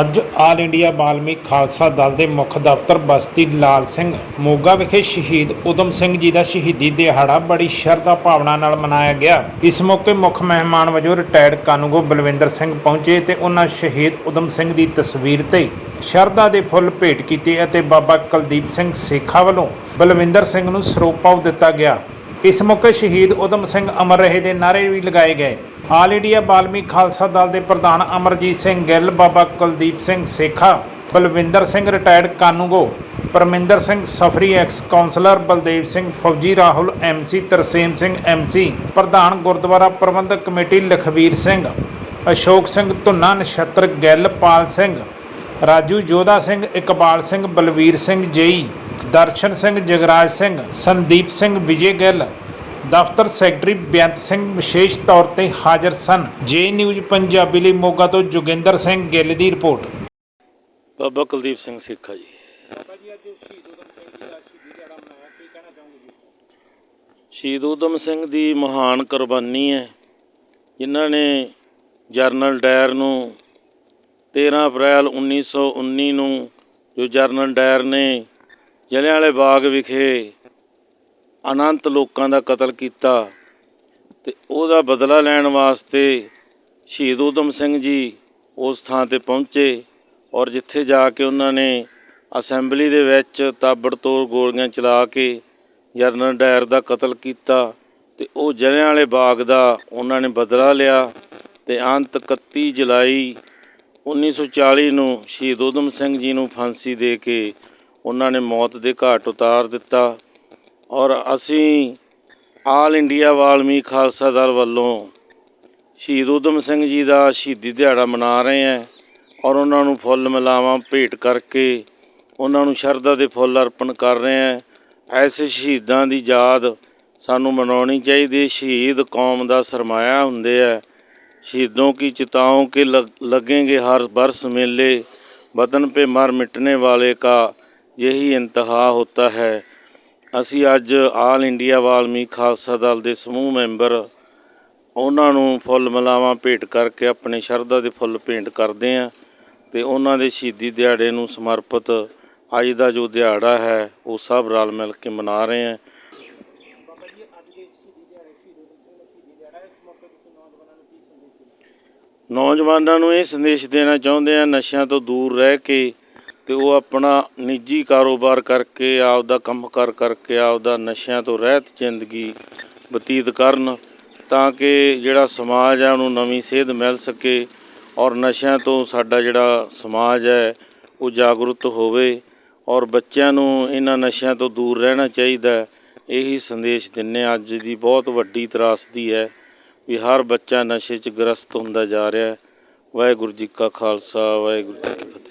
ਅੱਜ all India Balmik Khalsa Dal ਦੇ ਮੁੱਖ ਦਫ਼ਤਰ ਬਸਤੀ ਲਾਲ ਸਿੰਘ ਮੋਗਾ ਵਿਖੇ ਸ਼ਹੀਦ ਉਦਮ ਸਿੰਘ ਜੀ ਦਾ ਸ਼ਹੀਦੀ ਦਿਹਾੜਾ ਬੜੀ ਸ਼ਰਧਾ ਭਾਵਨਾ ਨਾਲ ਮਨਾਇਆ ਗਿਆ। ਇਸ ਮੌਕੇ ਮੁੱਖ ਮਹਿਮਾਨ ਵਜੋਂ ਰਿਟਾਇਰਡ ਕਾਨੂੰਗੋ ਬਲਵਿੰਦਰ ਸਿੰਘ ਪਹੁੰਚੇ ਤੇ ਉਹਨਾਂ ਸ਼ਹੀਦ ਉਦਮ ਸਿੰਘ ਦੀ ਤਸਵੀਰ ਤੇ ਸ਼ਰਧਾ ਦੇ ਫੁੱਲ ਭੇਟ ਕੀਤੇ ਅਤੇ ਬਾਬਾ ਕੁਲਦੀਪ ਸਿੰਘ ਸੇਖਾ ਵੱਲੋਂ ਬਲਵਿੰਦਰ ਸਿੰਘ ਨੂੰ ਸਰੋਪਾ ਦਿੱਤਾ ਗਿਆ। ਇਸ ਮੌਕੇ ਸ਼ਹੀਦ ਉਦਮ ਸਿੰਘ ਅਮਰ ਰਹੇ ਦੇ ਨਾਅਰੇ ਵੀ ਲਗਾਏ ਗਏ। ਆਲ ਇੰਡੀਆ ਬਾਲਮੀ ਖਾਲਸਾ ਦਲ ਦੇ ਪ੍ਰਧਾਨ ਅਮਰਜੀਤ ਸਿੰਘ ਗਿੱਲ, ਬਾਬਾ ਕੁਲਦੀਪ ਸਿੰਘ ਸੇਖਾ, ਬਲਵਿੰਦਰ ਸਿੰਘ ਰਿਟਾਇਰਡ ਕਾਨੂੰਗੋ, ਪਰਮਿੰਦਰ ਸਿੰਘ ਸਫਰੀ ਐਕਸ ਕਾਉਂਸਲਰ ਬਲਦੇਵ ਸਿੰਘ ਫੌਜੀ, ਰਾਹੁਲ ਐਮਸੀ ਤਰਸੇਮ ਸਿੰਘ ਐਮਸੀ ਪ੍ਰਧਾਨ ਗੁਰਦੁਆਰਾ ਪ੍ਰਬੰਧਕ ਕਮੇਟੀ ਲਖਵੀਰ ਸਿੰਘ, ਅਸ਼ੋਕ ਸਿੰਘ ਧੁੰਨਾ, ਨਛੱਤਰ ਗਿੱਲ, ਪਾਲ ਸਿੰਘ, ਰਾਜੂ ਜੋਧਾ ਸਿੰਘ, ਇਕਬਾਲ ਸਿੰਘ, ਬਲਵੀਰ ਸਿੰਘ ਜੇਈ, ਦਰਸ਼ਨ ਸਿੰਘ ਜਗਰਾਜ ਸਿੰਘ, ਸੰਦੀਪ ਸਿੰਘ ਵਿਜੇ ਗਿੱਲ ਦਫ਼ਤਰ ਸੈਕਟਰੀ ਬੇਅੰਤ ਸਿੰਘ ਵਿਸ਼ੇਸ਼ ਤੌਰ ਤੇ ਹਾਜ਼ਰ ਸਨ। ਜੇ ਨਿਊਜ਼ ਪੰਜਾਬੀ ਲਈ ਮੋਗਾ ਤੋਂ ਜੋਗਿੰਦਰ ਸਿੰਘ ਗਿੱਲ ਦੀ ਰਿਪੋਰਟ। ਬਾਬਾ ਕੁਲਦੀਪ ਸਿੰਘ ਸਿੱਖਾ ਜੀ। ਸ਼ਹੀਦ ਊਧਮ ਸਿੰਘ ਦੀ ਮਹਾਨ ਕੁਰਬਾਨੀ ਹੈ, ਜਿਨ੍ਹਾਂ ਨੇ ਜਰਨਲ ਡਾਇਰ ਨੂੰ 13 ਅਪ੍ਰੈਲ 1919 ਨੂੰ, ਜੋ ਜਰਨਲ ਡਾਇਰ ਨੇ ਜਲਿਆਂਵਾਲੇ ਬਾਗ ਵਿਖੇ ਅਨੰਤ ਲੋਕਾਂ ਦਾ ਕਤਲ ਕੀਤਾ ਤੇ ਉਹਦਾ ਬਦਲਾ ਲੈਣ ਵਾਸਤੇ ਸ਼ਹੀਦ ਊਧਮ ਸਿੰਘ ਜੀ ਉਸ ਥਾਂ ਤੇ ਪਹੁੰਚੇ ਔਰ ਜਿੱਥੇ ਜਾ ਕੇ ਉਹਨਾਂ ਨੇ ਅਸੈਂਬਲੀ ਦੇ ਵਿੱਚ ਤਾਬੜਤੋੜ ਗੋਲੀਆਂ ਚਲਾ ਕੇ ਜਨਰਲ ਡਾਇਰ ਦਾ ਕਤਲ ਕੀਤਾ ਤੇ ਉਹ ਜਲਿਆਂਵਾਲੇ ਬਾਗ ਦਾ ਉਹਨਾਂ ਨੇ ਬਦਲਾ ਲਿਆ ਤੇ ਅੰਤ 31 ਜੁਲਾਈ 1940 ਨੂੰ ਸ਼ਹੀਦ ਊਧਮ ਸਿੰਘ ਜੀ ਨੂੰ ਫਾਂਸੀ ਦੇ ਕੇ ਉਹਨਾਂ ਨੇ ਮੌਤ ਦੇ ਘਾਟ ਉਤਾਰ ਦਿੱਤਾ। ਔਰ ਅਸੀਂ ਆਲ ਇੰਡੀਆ ਵਾਲਮੀ ਖਾਲਸਾ ਦਲ ਵੱਲੋਂ ਸ਼ਹੀਦ ਉਦਮ ਸਿੰਘ ਜੀ ਦਾ ਸ਼ਹੀਦੀ ਦਿਹਾੜਾ ਮਨਾ ਰਹੇ ਹਾਂ ਔਰ ਉਹਨਾਂ ਨੂੰ ਫੁੱਲ ਮਿਲਾਵਾਂ ਭੇਟ ਕਰਕੇ ਉਹਨਾਂ ਨੂੰ ਸ਼ਰਧਾ ਦੇ ਫੁੱਲ ਅਰਪਣ ਕਰ ਰਹੇ ਹਾਂ। ਐਸੇ ਸ਼ਹੀਦਾਂ ਦੀ ਯਾਦ ਸਾਨੂੰ ਮਨਾਉਣੀ ਚਾਹੀਦੀ ਸ਼ਹੀਦ ਕੌਮ ਦਾ ਸਰਮਾਇਆ ਹੁੰਦੇ ਆ। ਸ਼ਹੀਦੋਂ ਕੀ ਚਿਤਾਓਂ ਕੇ ਲੱਗੇਗੇ ਹਰ ਬਰਸ ਮੇਲੇ। ਵਤਨ ਪੇ ਮਰ ਮਿਟਨੇ ਵਾਲੇ ਕਾ ਯਹੀ ਇੰਤਹਾ ਹੋਤਾ ਹੈ। ਅਸੀਂ ਅੱਜ ਆਲ ਇੰਡੀਆ ਵਾਲਮੀਕ ਖਾਲਸਾ ਦਲ ਦੇ ਸਮੂਹ ਮੈਂਬਰ ਉਹਨਾਂ ਨੂੰ ਫੁੱਲ ਮਲਾਵਾਂ ਭੇਟ ਕਰਕੇ ਆਪਣੇ ਸ਼ਰਧਾ ਦੇ ਫੁੱਲ ਭੇਂਟ ਕਰਦੇ ਆਂ ਤੇ ਉਹਨਾਂ ਦੇ ਸ਼ਹੀਦੀ ਦਿਹਾੜੇ ਨੂੰ ਸਮਰਪਿਤ ਅੱਜ ਦਾ ਜੋ ਦਿਹਾੜਾ ਹੈ, ਉਹ ਸਭ ਰਲ ਮਿਲ ਕੇ ਮਨਾ ਰਹੇ ਆਂ ਨੌਜਵਾਨਾਂ ਨੂੰ ਇਹ ਸੰਦੇਸ਼ ਦੇਣਾ ਚਾਹੁੰਦੇ ਆ ਨਸ਼ਿਆਂ ਤੋਂ ਦੂਰ ਰਹਿ ਕੇ ਤੇ ਉਹ ਆਪਣਾ ਨਿੱਜੀ ਕਾਰੋਬਾਰ ਕਰਕੇ, ਆਪਦਾ ਕੰਮ ਕਰ ਕਰਕੇ, ਆਪਦਾ ਨਸ਼ਿਆਂ ਤੋਂ ਰਹਿਤ ਜ਼ਿੰਦਗੀ ਬਤੀਤ ਕਰਨ ਤਾਂ ਕਿ ਜਿਹੜਾ ਸਮਾਜ ਹੈ ਉਹਨੂੰ ਨਵੀਂ ਸੇਧ ਮਿਲ ਸਕੇ ਔਰ ਨਸ਼ਿਆਂ ਤੋਂ ਸਾਡਾ ਜਿਹੜਾ ਸਮਾਜ ਹੈ, ਉਹ ਜਾਗਰੂਕ ਹੋਵੇ ਔਰ ਬੱਚਿਆਂ ਨੂੰ ਇਹਨਾਂ ਨਸ਼ਿਆਂ ਤੋਂ ਦੂਰ ਰਹਿਣਾ ਚਾਹੀਦਾ ਇਹੀ ਸੰਦੇਸ਼ ਦਿੰਨੇ ਅੱਜ ਦੀ ਬਹੁਤ ਵੱਡੀ ਤਰਾਸਦੀ ਹੈ ਵੀ ਹਰ ਬੱਚਾ ਨਸ਼ੇ 'ਚ ਗ੍ਰਸਤ ਹੁੰਦਾ ਜਾ ਰਿਹਾ ਹੈ। ਵਾਹਿਗੁਰੂ ਜੀ ਕਾ ਖਾਲਸਾ, ਵਾਹਿਗੁਰੂ ਜੀ ਕੀ ਫਤਿਹ।